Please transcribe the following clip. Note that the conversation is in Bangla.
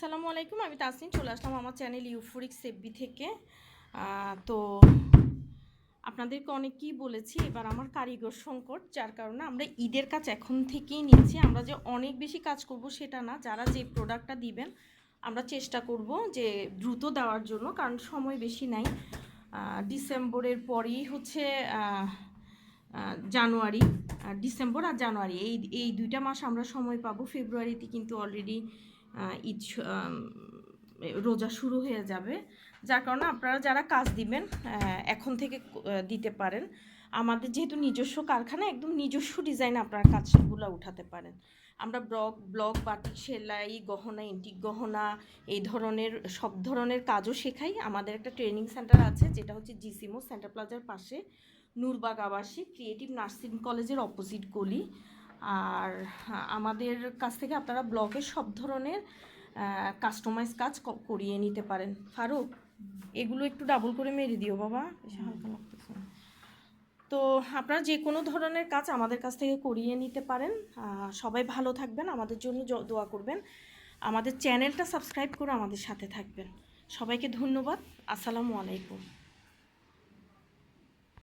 আসসালামু আলাইকুম, আমি তাসনিম, চলে আসলাম আমার চ্যানেল ইউফোরিক সেববি থেকে। তো আপনাদেরকে অনেককেই বলেছি, এবার আমার কারিগর সংকট, যার কারণে আমরা ঈদের কাজ এখন থেকেই নিচ্ছি। আমরা যে অনেক বেশি কাজ করব সেটা না, যারা যে প্রোডাক্টটা দিবেন, আমরা চেষ্টা করব যে দ্রুত দেওয়ার জন্য, কারণ সময় বেশি নাই। ডিসেম্বরের পরেই হচ্ছে জানুয়ারি। ডিসেম্বর আর জানুয়ারি এই এই দুইটা মাস আমরা সময় পাবো। ফেব্রুয়ারিতে কিন্তু অলরেডি ঈদ রোজা শুরু হয়ে যাবে। যার কারণে আপনারা যারা কাজ দিবেন এখন থেকে দিতে পারেন। আমাদের যেহেতু নিজস্ব কারখানা, একদম নিজস্ব ডিজাইন আপনারা কাজগুলো উঠাতে পারেন। আমরা ব্লক ব্লক বাটিক সেলাই, গহনা, ইন্টিক গহনা, এই ধরনের, সব ধরনের কাজও শেখাই। আমাদের একটা ট্রেনিং সেন্টার আছে, যেটা হচ্ছে জিসিমো, সেন্টার প্লাজার পাশে। নূরবাগ আবাসিক, ক্রিয়েটিভ নার্সিং কলেজের অপোজিট গলি। আর আমাদের কাছ থেকে আপনারা ব্লকের সব ধরনের কাস্টমাইজ কাজ করিয়ে নিতে পারেন। ফারুক, এগুলো একটু ডাবল করে মেরে দিও বাবা হালকা তো আপনারা যে কোনো ধরনের কাজ আমাদের কাছ থেকে করিয়ে নিতে পারেন। সবাই ভালো থাকবেন, আমাদের জন্য দোয়া করবেন। আমাদের চ্যানেলটা সাবস্ক্রাইব করে আমাদের সাথে থাকবেন। সবাইকে ধন্যবাদ, আসসালামু আলাইকুম।